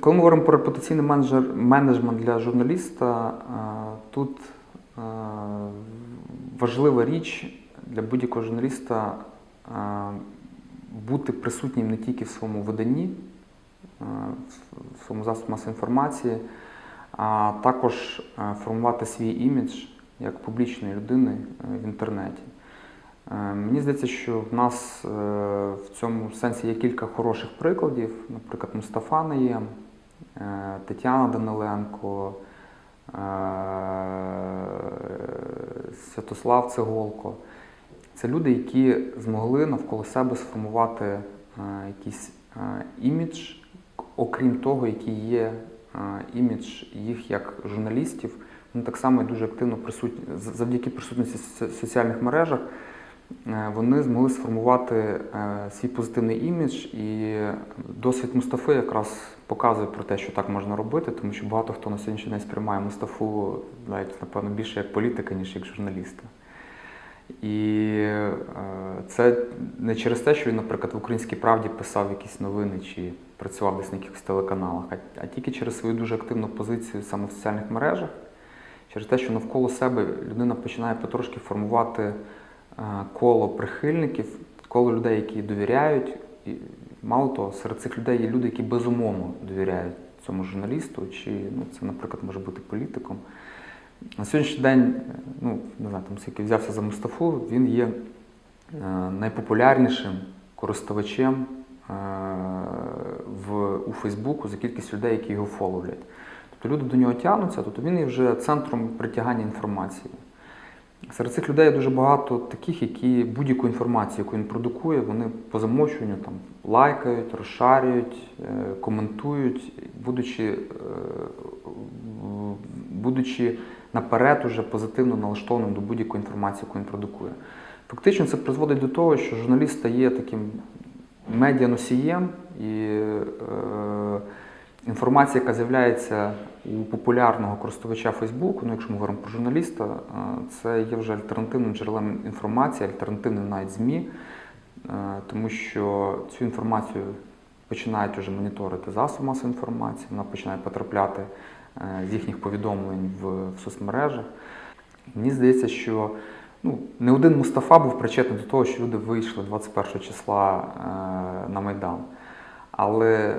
коли ми говоримо про репутаційний менеджер, менеджмент для журналіста, е, тут е, важлива річ для будь-якого журналіста е, бути присутнім не тільки в своєму виданні, в своєму засобі масової інформації, а також формувати свій імідж як публічної людини в інтернеті. Е, Мені здається, що в нас е, в цьому сенсі є кілька хороших прикладів. Наприклад, Мустафа Наєм, е, Тетяна Даниленко, Святослав Цеголко. Це люди, які змогли навколо себе сформувати якийсь імідж, окрім того, який є імідж їх як журналістів. Вони так само дуже активно присутні завдяки присутності в соціальних мережах. Е, Вони змогли сформувати е, свій позитивний імідж, і досвід Мустафи якраз показує про те, що так можна робити, тому що багато хто на сьогоднішній день сприймає Мустафу навіть напевно більше як політика, ніж як журналіста. І е, це не через те, що він, наприклад, в Українській правді писав якісь новини чи працював десь на якихось телеканалах, а, тільки через свою дуже активну позицію саме в соціальних мережах, через те, що навколо себе людина починає потрошки формувати коло прихильників, коло людей, які довіряють. І мало того, серед цих людей є люди, які безумовно довіряють цьому журналісту, чи ну, це, наприклад, може бути політиком. На сьогоднішній день, ну не знаю, там скільки взявся за Мустафу, він є е, найпопулярнішим користувачем е, в, у Фейсбуку за кількістю людей, які його фоловлять. Тобто люди до нього тягнуться, тобто він є вже центром притягання інформації. Серед цих людей дуже багато таких, які будь-яку інформацію, яку він продукує, вони по замовчуванню там лайкають, розшарюють, е, коментують, будучи, е, будучи наперед уже позитивно налаштованим до будь-якої інформації, яку він продукує. Фактично це призводить до того, що журналіст стає таким медіаносієм і е, інформація, яка з'являється у популярного користувача Фейсбуку, ну якщо ми говоримо про журналіста, е, це є вже альтернативним джерелом інформації, альтернативним навіть ЗМІ, е, тому що цю інформацію починають вже моніторити засоби масової інформації, вона починає потрапляти е, з їхніх повідомлень в, в соцмережах. Мені здається, що ну, не один Мустафа був причетний до того, що люди вийшли 21 числа на Майдан. Але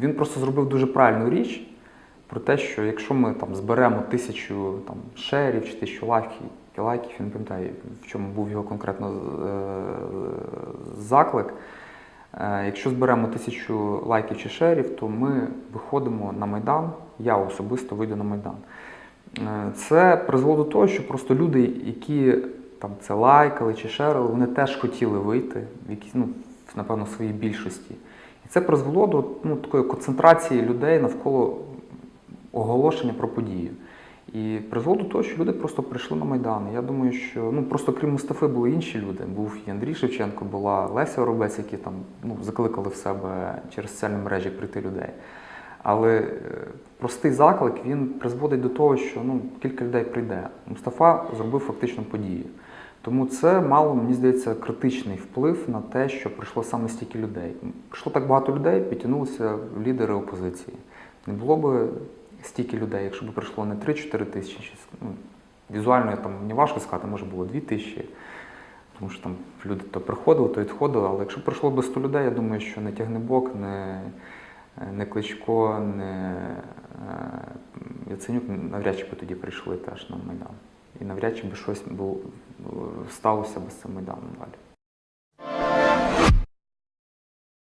він просто зробив дуже правильну річ про те, що якщо ми там зберемо тисячу там, шерів чи тисячу лайків, лайків, я не пам'ятаю, в чому був його конкретно е, заклик. Е, Якщо зберемо тисячу лайків чи шерів, то ми виходимо на Майдан, я особисто вийду на Майдан. Е, Це призвело до того, що просто люди, які там це лайкали чи шерили, вони теж хотіли вийти в якісь, ну, напевно, в своїй більшості. Це призвело до ну, такої концентрації людей навколо оголошення про подію. І призвело до того, що люди просто прийшли на Майдан. Я думаю, що ну просто крім Мустафи були інші люди. Був і Андрій Шевченко, була Леся Оробець, які там ну, закликали в себе через соціальні мережі прийти людей. Але е, простий заклик він призводить до того, що ну, кілька людей прийде. Мустафа зробив фактично подію. Тому це мало, мені здається, критичний вплив на те, що прийшло саме стільки людей. Прийшло так багато людей, підтягнулися лідери опозиції. Не було б стільки людей, якщо б прийшло не 3-4 тисячі. Ну, візуально там мені важко сказати, може було 2 тисячі. Тому що там люди то приходили, то відходили. Але якщо прийшло б 100 людей, я думаю, що не Тягнебок, не, не Кличко, не е, Яценюк навряд чи би тоді прийшли теж на Майдан. І навряд чи би щось було, сталося без Майдану далі.